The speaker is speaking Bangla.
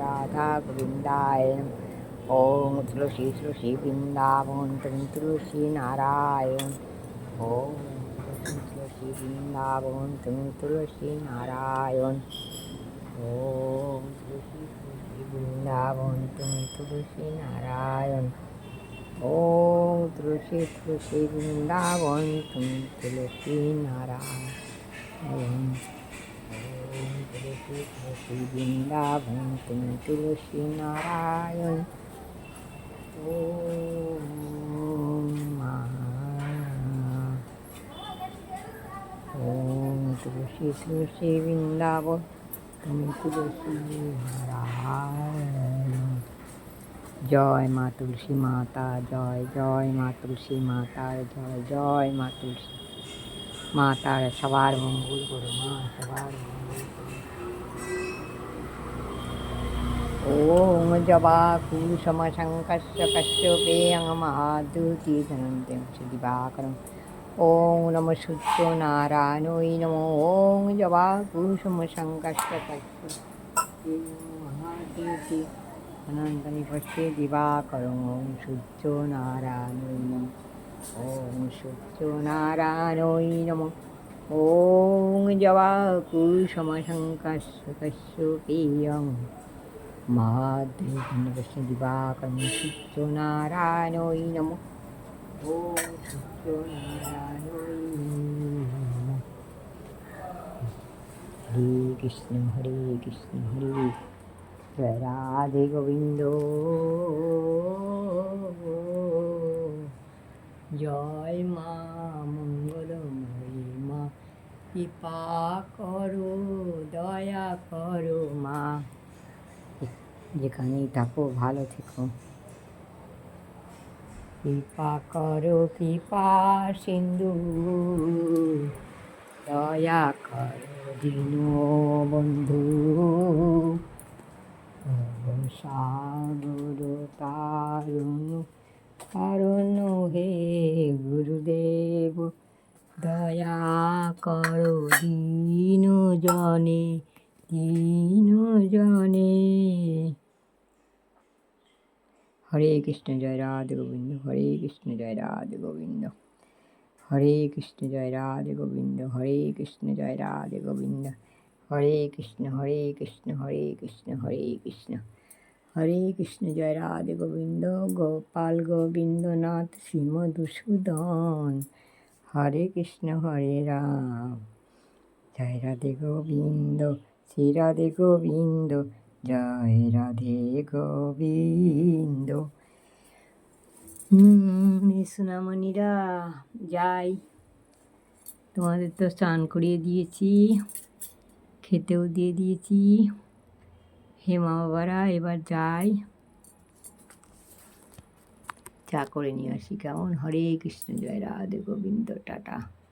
রাধা গোবিন্দায় ওম তুলসী তুলসী বৃন্দাবন তুমি তুলসী নারায়ণ ওম তুলসী তুলসী বৃন্দাবন তুমি তুলসী নারায়ণ ওম তুলসী তুলসী বৃন্দাবন তুমি তুলসী নারায়ণ ওম তুলসী তুলসী বৃন্দাবন তুমি তুলসী তুলসী বৃন্দাবন তুমি তুলসী নারায়ণ মা ওম তুলসী তুলসী বৃন্দাবন তুমি তুলসী নারায়ণ জয় মা তুলসী মাতা জয় জয় মা তুলসী মাতার জয় জয় মা তুলসী মাতার সবার মঙ্গল করো মা সবার মঙ্গল করো ওম জবা কুসুম শঙ্কস্য কশ্যপেয়ং মহাদুতি ধনন্তেম দিবাকরম ওম নম সূর্য নারায়ণই নমো ওম জবা কুসুম শঙ্কস্য কশ্যপেয়ং মহাদুতি অনন্তনি পশ্যে দিবাকরম ওম সূর্য নারায়ণই নম নারায়ণই নম ওম সূর্য নারায়ণই নম হরে কৃষ্ণ হরে কৃষ্ণ হরে জয় রাধে গোবিন্দ জয় মা মঙ্গলময়ী মা কৃপা করো দয়া করো মা যেখানেই থাকো, ভালো থেকো। কৃপা করো, কৃপা সিন্ধু দয়া করো, দীন বন্ধু। সাগর তারুণ কারণ হে গুরুদেব। দয়া করো দীন জনে দীন জনে হরে কৃষ্ণ জয় রাধে গোবিন্দ, হরে কৃষ্ণ জয় রাধে গোবিন্দ, হরে কৃষ্ণ জয় রাধে গোবিন্দ, হরে কৃষ্ণ জয় রাধে গোবিন্দ, হরে কৃষ্ণ হরে কৃষ্ণ হরে কৃষ্ণ হরে কৃষ্ণ হরে কৃষ্ণ জয় রাধে গোবিন্দ, গোপাল গোবিন্দনাথ শ্রীমধুসূদন হরে কৃষ্ণ, হরে রাম, জয় রাধে গোবিন্দ, শ্রী রাধে গোবিন্দ জয় রাধে গোবিন্দ। সোনামণিরা, যাই। তোমাদের তো স্নান করিয়ে দিয়েছি, খেতেও দিয়ে দিয়েছি। হে মা বাবারা, এবার যাই। চা করে নিয়ে আসি কেমন? হরে কৃষ্ণ, জয় রাধে গোবিন্দ, টাটা।